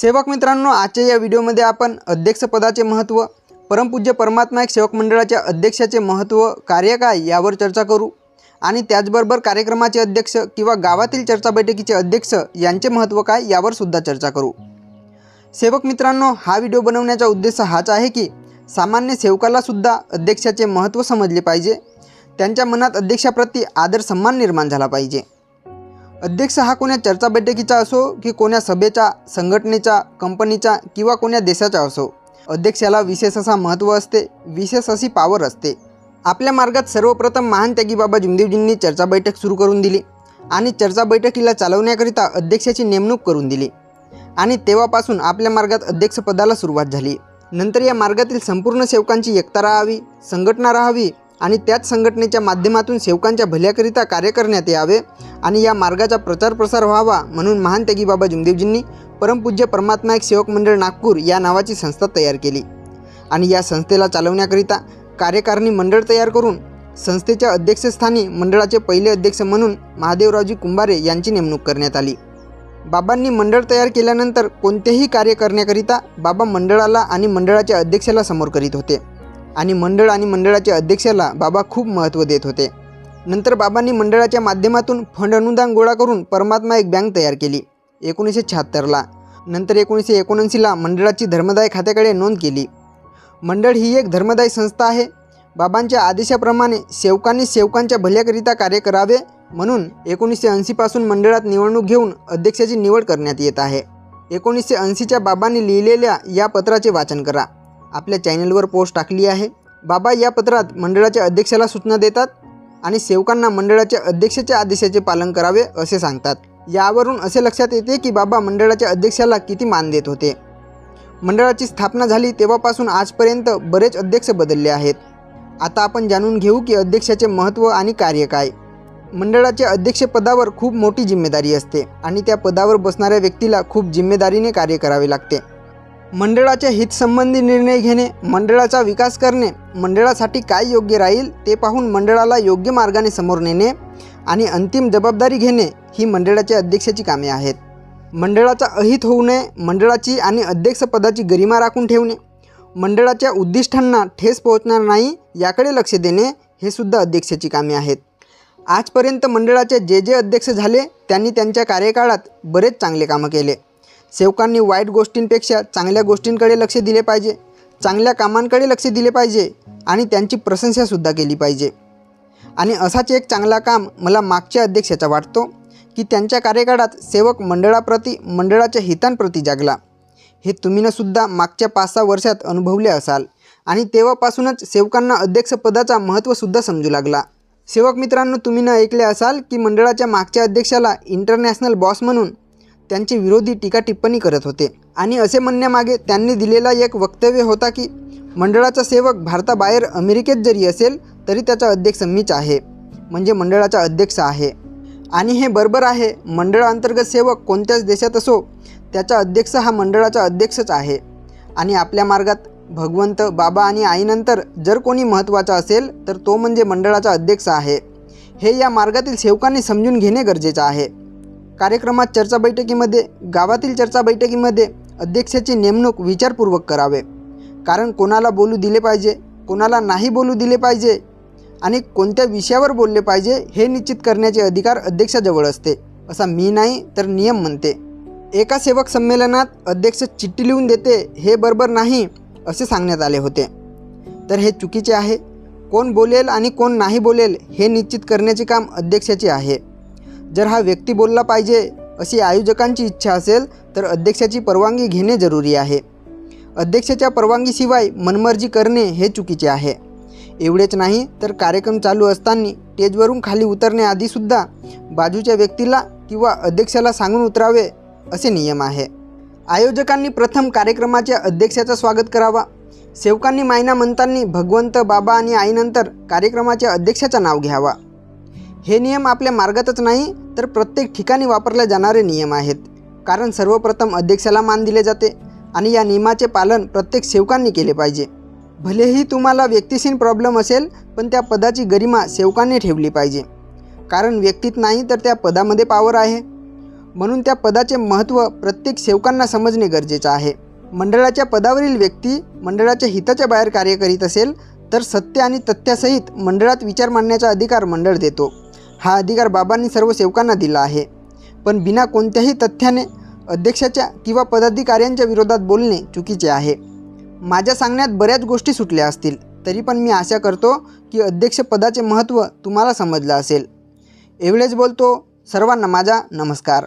सेवक मित्रांनो आजच्या या व्हिडिओमध्ये आपण अध्यक्षपदाचे महत्त्व परमपूज्य परमात्मा एक सेवक मंडळाच्या अध्यक्षाचे महत्त्व कार्य काय यावर चर्चा करू. आणि त्याचबरोबर कार्यक्रमाचे अध्यक्ष किंवा गावातील चर्चा बैठकीचे अध्यक्ष यांचे महत्त्व काय यावर सुद्धा चर्चा करू. सेवक मित्रांनो हा व्हिडिओ बनवण्याचा उद्देश हाच आहे की सामान्य सेवकालासुद्धा अध्यक्षाचे महत्त्व समजले पाहिजे. त्यांच्या मनात अध्यक्षाप्रती आदर सन्मान निर्माण झाला पाहिजे. अध्यक्ष हा कोण्या चर्चा बैठकीचा असो की कोण्या सभेचा संघटनेचा कंपनीचा किंवा कोण्या देशाचा असो. अध्यक्षाला विशेष असा महत्त्व असते विशेष अशी पावर असते. आपल्या मार्गात सर्वप्रथम महान त्यागी बाबा जिमदेवजींनी चर्चा बैठक सुरू करून दिली आणि चर्चा बैठकीला चालवण्याकरिता अध्यक्षाची नेमणूक करून दिली. आणि तेव्हापासून आपल्या मार्गात अध्यक्षपदाला सुरुवात झाली. नंतर या मार्गातील संपूर्ण सेवकांची एकता राहावी संघटना राहावी आणि त्याच संघटनेच्या माध्यमातून सेवकांच्या भल्याकरिता कार्य करण्यात यावे आणि या मार्गाचा प्रचार प्रसार व्हावा म्हणून महान त्यागी बाबा जुमदेवजींनी परमपूज्य परमात्मा एक सेवक मंडळ नागपूर या नावाची संस्था तयार केली. आणि या संस्थेला चालवण्याकरिता कार्यकारिणी मंडळ तयार करून संस्थेच्या अध्यक्षस्थानी मंडळाचे पहिले अध्यक्ष म्हणून महादेवरावजी कुंभारे यांची नेमणूक करण्यात आली. बाबांनी मंडळ तयार केल्यानंतर कोणतेही कार्य करण्याकरिता बाबा मंडळाला आणि मंडळाच्या अध्यक्षाला समोर करीत होते. आणि मंडळ आणि मंडळाच्या अध्यक्षाला बाबा खूप महत्त्व देत होते. नंतर बाबांनी मंडळाच्या माध्यमातून फंड अनुदान गोळा करून परमात्मा एक बँक तयार केली एकोणीसशे शहात्तरला. नंतर एकोणीसशे एकोणऐंशीला मंडळाची धर्मदाय खात्याकडे नोंद केली. मंडळ ही एक धर्मदायी संस्था आहे. बाबांच्या आदेशाप्रमाणे सेवकांनी सेवकांच्या भल्याकरिता कार्य करावे म्हणून एकोणीसशे ऐंशीपासून मंडळात निवडणूक घेऊन अध्यक्षाची निवड करण्यात येत आहे. एकोणीसशे ऐंशीच्या बाबांनी लिहिलेल्या या पत्राचे वाचन करा. आपल्या चॅनलवर पोस्ट टाकली आहे. बाबा या पत्रात मंडळाच्या अध्यक्षाला सूचना देतात आणि सेवकांना मंडळाच्या अध्यक्षाच्या आदेशाचे पालन करावे असे सांगतात. यावरून असे लक्षात येते की बाबा मंडळाच्या अध्यक्षाला किती मान देत होते. मंडळाची स्थापना झाली तेव्हापासून आजपर्यंत बरेच अध्यक्ष बदलले आहेत. आता आपण जाणून घेऊ की अध्यक्षाचे महत्त्व आणि कार्य काय. मंडळाच्या अध्यक्षपदावर खूप मोठी जिम्मेदारी असते आणि त्या पदावर बसणाऱ्या व्यक्तीला खूप जिम्मेदारीने कार्य करावे लागते. मंडळाच्या हितसंबंधी निर्णय घेणे मंडळाचा विकास करणे मंडळासाठी काय योग्य राहील ते पाहून मंडळाला योग्य मार्गाने समोर नेणे आणि अंतिम जबाबदारी घेणे ही मंडळाच्या अध्यक्षाची कामे आहेत. मंडळाचा अहित होऊ नये मंडळाची आणि अध्यक्षपदाची गरिमा राखून ठेवणे मंडळाच्या उद्दिष्टांना ठेस पोहोचणार नाही याकडे लक्ष देणे हे सुद्धा अध्यक्षाची कामे आहेत. आजपर्यंत मंडळाचे जे जे अध्यक्ष झाले त्यांनी त्यांच्या कार्यकाळात बरेच चांगले कामं केले. सेवकांनी वाईट गोष्टींपेक्षा चांगल्या गोष्टींकडे लक्ष दिले पाहिजे चांगल्या कामांकडे लक्ष दिले पाहिजे आणि त्यांची प्रशंसासुद्धा केली पाहिजे. आणि असाच एक चांगला काम मला मागच्या अध्यक्षाचा वाटतो की त्यांच्या कार्यकाळात सेवक मंडळाप्रती मंडळाच्या हितांप्रती जागला. हे तुम्हीनंसुद्धा मागच्या पाच सहा वर्षात अनुभवले असाल आणि तेव्हापासूनच सेवकांना अध्यक्षपदाचा महत्त्वसुद्धा समजू लागला. सेवक मित्रांनो तुम्ही न ऐकले असाल की मंडळाच्या मागच्या अध्यक्षाला इंटरनॅशनल बॉस म्हणून त्यांचे विरोधी टीका टिप्पणी करत होते. आणि असे म्हणण्यामागे त्यांनी दिलेला एक वक्तव्य होता की मंडळाचा सेवक भारताबाहेर अमेरिकेत जरी असेल तरी त्याचा अध्यक्ष मीच आहे. म्हणजे मंडळाचा अध्यक्ष आहे. आणि हे बरोबर आहे मंडळाअंतर्गत सेवक कोणत्याच देशात असो त्याचा अध्यक्ष हा मंडळाचा अध्यक्षच आहे. आणि आपल्या मार्गात भगवंत बाबा आणि आईनंतर जर कोणी महत्त्वाचा असेल तर तो म्हणजे मंडळाचा अध्यक्ष आहे. हे या मार्गातील सेवकांनी समजून घेणे गरजेचं आहे. कार्यक्रमात चर्चा बैठकीमध्ये गावातील चर्चा बैठकीमध्ये अध्यक्षाची नेमणूक विचारपूर्वक करावे. कारण कोणाला बोलू दिले पाहिजे कोणाला नाही बोलू दिले पाहिजे आणि कोणत्या विषयावर बोलले पाहिजे हे निश्चित करण्याचे अधिकार अध्यक्षाजवळ असते. असा मी नाही तर नियम म्हणते. एका सेवक संमेलनात अध्यक्ष चिठ्ठी लिहून देते हे बरोबर नाही असे सांगण्यात आले होते. तर हे चुकीचे आहे. कोण बोलेल आणि कोण नाही बोलेल हे निश्चित करण्याचे काम अध्यक्षाचे आहे. जर हा व्यक्ती बोलला पाहिजे अशी आयोजकांची इच्छा असेल तर अध्यक्षाची परवानगी घेणे जरुरी आहे. अध्यक्षाच्या परवानगीशिवाय मनमर्जी करणे हे चुकीचे आहे. एवढेच नाही तर कार्यक्रम चालू असताना स्टेजवरून खाली उतरण्याआधीसुद्धा बाजूच्या व्यक्तीला किंवा अध्यक्षाला सांगून उतरावे असे नियम आहे. आयोजकांनी प्रथम कार्यक्रमाच्या अध्यक्षाचा स्वागत करावा. सेवकांनी मायना म्हणताना भगवंत बाबा आणि आईनंतर कार्यक्रमाच्या अध्यक्षाचं नाव घ्यावा. हे नियम आपल्या मार्गातच नाही तर प्रत्येक ठिकाणी वापरले जाणारे नियम आहेत. कारण सर्वप्रथम अध्यक्षाला मान दिले जाते आणि या नियमाचे पालन प्रत्येक सेवकांनी केले पाहिजे. भलेही तुम्हाला व्यक्तिशीन प्रॉब्लेम असेल पण त्या पदाची गरिमा सेवकांनी ठेवली पाहिजे. कारण व्यक्तीत नाही तर त्या पदामध्ये पावर आहे. म्हणून त्या पदाचे महत्त्व प्रत्येक सेवकांना समजणे गरजेचं आहे. मंडळाच्या पदावरील व्यक्ती मंडळाच्या हिताच्या बाहेर कार्य करीत असेल तर सत्य आणि तथ्यासहित मंडळात विचार मांडण्याचा अधिकार मंडळ देतो. हा अधिकार बाबांनी सर्व सेवकांना दिला आहे. पण बिना कोणत्याही तथ्याने अध्यक्षाच्या किंवा पदाधिकाऱ्यांच्या विरोधात बोलणे चुकीचे आहे. माझ्या सांगण्यात बऱ्याच गोष्टी सुटल्या असतील तरी पण मी आशा करतो की अध्यक्षपदाचे महत्त्व तुम्हाला समजलं असेल. एवढेच बोलतो. सर्वांना माझा नमस्कार.